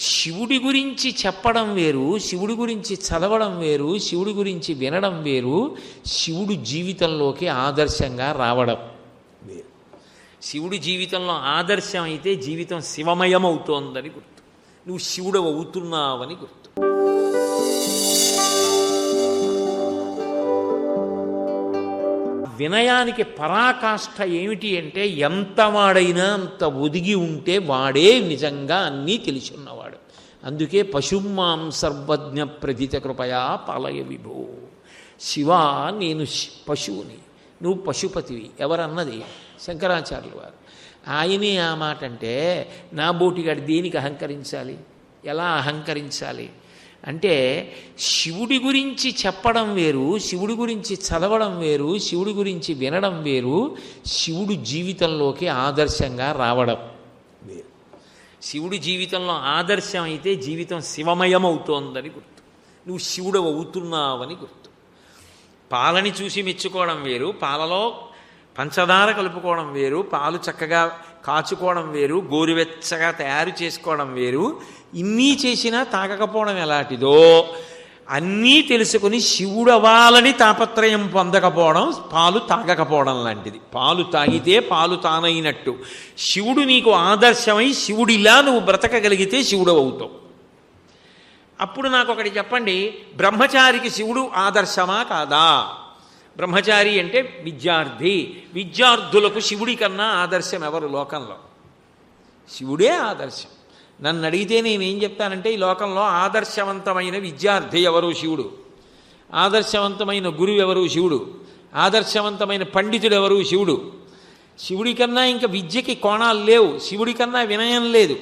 శివుడి గురించి చెప్పడం వేరు శివుడి గురించి చదవడం వేరు శివుడి గురించి వినడం వేరు శివుడు జీవితంలోకి ఆదర్శంగా రావడం వేరు. శివుడి జీవితంలో ఆదర్శం అయితే జీవితం శివమయం అవుతోందని గుర్తు. నువ్వు శివుడు అవుతున్నావని గుర్తు. వినయానికి పరాకాష్ఠ ఏమిటి అంటే ఎంత వాడైనా అంత ఒదిగి ఉంటే వాడే నిజంగా అన్నీ తెలిసి ఉన్నవాడు. అందుకే పశుమాం సర్వజ్ఞ ప్రతిత కృపయా పాలయ విభో. శివ నేను పశువుని నువ్వు పశుపతివి ఎవరన్నది శంకరాచార్యులు వారు. ఆయనే ఆ మాట అంటే నా బోటిగాడు దేనికి అహంకరించాలి? ఎలా అహంకరించాలి? అంటే శివుడి గురించి చెప్పడం వేరు శివుడి గురించి చదవడం వేరు శివుడి గురించి వినడం వేరు శివుడు జీవితంలోకి ఆదర్శంగా రావడం. శివుడి జీవితంలో ఆదర్శం అయితే జీవితం శివమయం అవుతోందని గుర్తు. నువ్వు శివుడు అవుతున్నావని గుర్తు. పాలని చూసి మెచ్చుకోవడం వేరు పాలలో పంచదార కలుపుకోవడం వేరు పాలు చక్కగా కాచుకోవడం వేరు గోరువెచ్చగా తయారు చేసుకోవడం వేరు. ఇన్నీ చేసినా తాగకపోవడం ఎలాంటిదో అన్నీ తెలుసుకుని శివుడు అవ్వాలని తాపత్రయం పొందకపోవడం పాలు తాగకపోవడం లాంటిది. పాలు తాగితే పాలు తానైనట్టు. శివుడు నీకు ఆదర్శమై శివుడిలా నువ్వు బ్రతకగలిగితే శివుడు అవుతావు అప్పుడు నాకు ఒకటి చెప్పండి బ్రహ్మచారికి శివుడు ఆదర్శమా కాదా? బ్రహ్మచారి అంటే విద్యార్థి. విద్యార్థులకు శివుడి కన్నా ఆదర్శం ఎవరు లోకంలో? శివుడే ఆదర్శం. నన్ను అడిగితే నేనేం చెప్తానంటే ఈ లోకంలో ఆదర్శవంతమైన విద్యార్థి ఎవరు? శివుడు. ఆదర్శవంతమైన గురువు ఎవరు? శివుడు. ఆదర్శవంతమైన పండితుడు ఎవరు? శివుడు. శివుడి కన్నా ఇంకా విద్యకి కోణాలు లేవు. శివుడి కన్నా వినయం లేదు.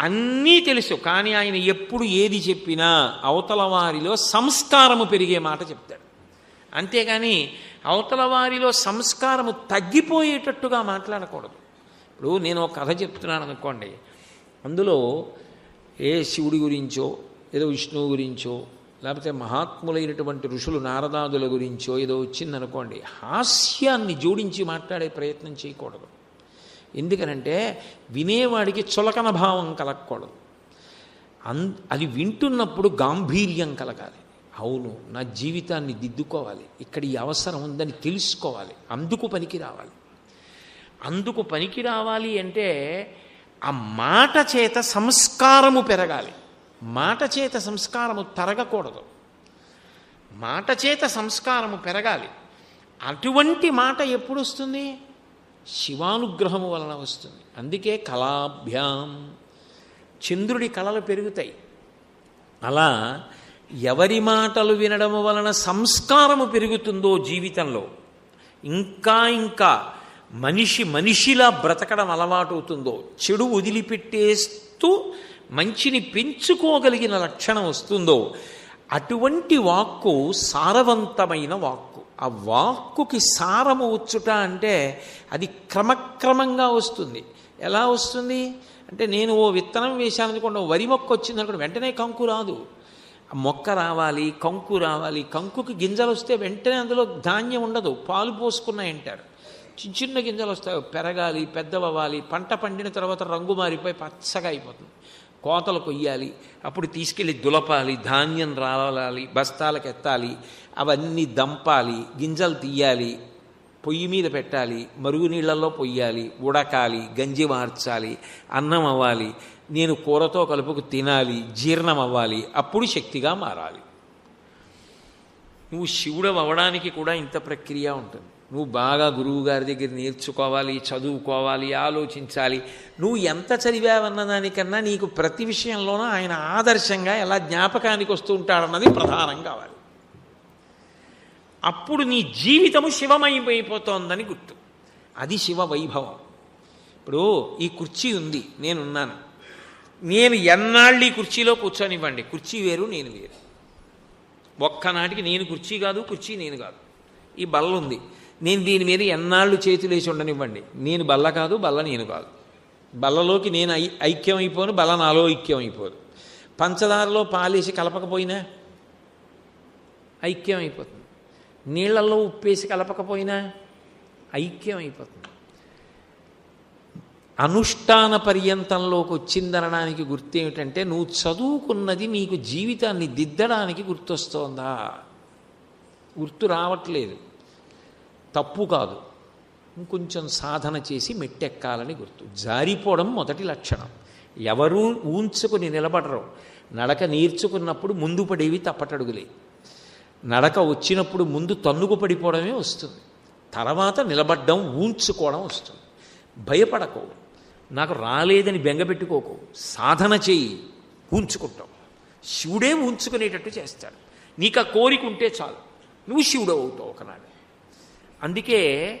అన్నీ తెలుసు కానీ ఆయన ఎప్పుడు ఏది చెప్పినా అవతల వారిలో సంస్కారము పెరిగే మాట చెప్తాడు. అంతేగాని అవతల వారిలో సంస్కారము తగ్గిపోయేటట్టుగా మాట్లాడకూడదు. ఇప్పుడు నేను ఒక కథ చెప్తున్నాను అనుకోండి. అందులో ఏ శివుడి గురించో ఏదో విష్ణువు గురించో లేకపోతే మహాత్ములైనటువంటి ఋషులు నారదాదుల గురించో ఏదో వచ్చిందనుకోండి హాస్యాన్ని జోడించి మాట్లాడే ప్రయత్నం చేయకూడదు. ఎందుకనంటే వినేవాడికి చులకన భావం కలగకూడదు. అన్ అది వింటున్నప్పుడు గాంభీర్యం కలగాలి. అవును నా జీవితాన్ని దిద్దుకోవాలి. ఇక్కడ ఈ అవసరం ఉందని తెలుసుకోవాలి. అందుకు పనికి రావాలి అందుకు పనికి రావాలి అంటే ఆ మాట చేత సంస్కారము పెరగాలి. మాట చేత సంస్కారము తరగకూడదు మాట చేత సంస్కారము పెరగాలి. అటువంటి మాట ఎప్పుడు వస్తుంది శివానుగ్రహము వలన వస్తుంది. అందుకే కళాభ్యాం. చంద్రుడి కళలు పెరుగుతాయి. అలా ఎవరి మాటలు వినడము వలన సంస్కారము పెరుగుతుందో జీవితంలో. ఇంకా ఇంకా మనిషి మనిషిలా బ్రతకడం అలవాటవుతుందో చెడు వదిలిపెట్టేస్తూ మంచిని పెంచుకోగలిగిన లక్షణం వస్తుందో అటువంటి వాక్కు సారవంతమైన వాక్కు. ఆ వాక్కుకి సారము వచ్చుట అంటే అది క్రమక్రమంగా వస్తుంది. ఎలా వస్తుంది? అంటే నేను ఓ విత్తనం వేశాను అనుకోండి వరి మొక్క వచ్చింది అనుకోండి వెంటనే కంకు రాదు. ఆ మొక్క రావాలి కంకు రావాలి కంకుకి గింజలు వస్తే వెంటనే అందులో ధాన్యం ఉండదు పాలు పోసుకున్నాయంటారు. చిన్న చిన్న గింజలు వస్తాయి. పెరగాలి పెద్దవ్వాలి పంట పండిన తర్వాత రంగు మారిపోయి పచ్చగా అయిపోతుంది. కోతలు కొయ్యాలి అప్పుడు తీసుకెళ్ళి దులపాలి ధాన్యం రావాలి బస్తాలకు ఎత్తాలి అవన్నీ దంపాలి గింజలు తీయాలి పొయ్యి మీద పెట్టాలి మరుగు నీళ్ళల్లో పొయ్యాలి ఉడకాలి గంజి మార్చాలి అన్నం అవ్వాలి నేను కూరతో కలుపుకు తినాలి జీర్ణం అవ్వాలి అప్పుడు శక్తిగా మారాలి. నువ్వు శివుడు అవ్వడానికి కూడా ఇంత ప్రక్రియ ఉంటుంది. నువ్వు బాగా గురువు గారి దగ్గర నేర్చుకోవాలి చదువుకోవాలి ఆలోచించాలి. నువ్వు ఎంత చదివావన్న దానికన్నా నీకు ప్రతి విషయంలోనూ ఆయన ఆదర్శంగా ఎలా జ్ఞాపకానికి వస్తూ ఉంటాడన్నది ప్రధానం కావాలి. అప్పుడు నీ జీవితము శివమైపోతోందని గుర్తు. అది శివ వైభవం. ఇప్పుడు ఈ కుర్చీ ఉంది నేనున్నాను. నేను ఎన్నాళ్ళు ఈ కుర్చీలో కూర్చొనివ్వండి? కుర్చీ వేరు నేను వేరు. ఒక్కనాటికి నేను కుర్చీ కాదు కుర్చీ నేను కాదు. ఈ బల్ల ఉంది. నేను దీని మీద ఎన్నాళ్ళు చేతులేసి ఉండనివ్వండి. నేను బల్ల కాదు బల్ల నేను కాదు. బల్లలోకి నేను ఐ ఐక్యం అయిపోను బల్ల నాలో ఐక్యం అయిపోదు పంచదారలో పాలేసి కలపకపోయినా ఐక్యం అయిపోతుంది నీళ్ళలో ఉప్పేసి కలపకపోయినా ఐక్యం అయిపోతుంది అనుష్ఠాన పర్యంతంలోకి వచ్చిందనడానికి గుర్తేమిటంటే నువ్వు చదువుకున్నది నీకు జీవితాన్ని దిద్దడానికి గుర్తొస్తోందా? గుర్తు రావట్లేదు. తప్పు కాదు. ఇంకొంచెం సాధన చేసి మెట్టెక్కాలని గుర్తు. జారిపోవడం మొదటి లక్షణం. ఎవరూ ఊంచుకుని నిలబడరు. నడక నేర్చుకున్నప్పుడు ముందు పడేవి తప్పటడుగులే. నడక వచ్చినప్పుడు ముందు తన్నుకు పడిపోవడమే వస్తుంది. తర్వాత నిలబడ్డం ఊంచుకోవడం వస్తుంది. భయపడకు. నాకు రాలేదని బెంగపెట్టుకోకు సాధన చేయి. ఊంచుకుంటావు. శివుడే ఊంచుకునేటట్టు చేస్తాడు. నీకు ఆ కోరిక ఉంటే చాలు. నువ్వు శివుడు అవుతావు ఒకనాడు. అందుకే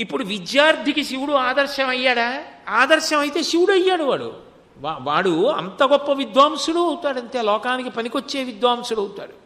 ఇప్పుడు విద్యార్థికి శివుడు ఆదర్శం అయ్యాడా ఆదర్శం అయితే శివుడు అయ్యాడు వాడు. వా- వాడు అంత గొప్ప విద్వాంసుడు అవుతాడు అంతే లోకానికి పనికొచ్చే విద్వాంసుడు అవుతాడు.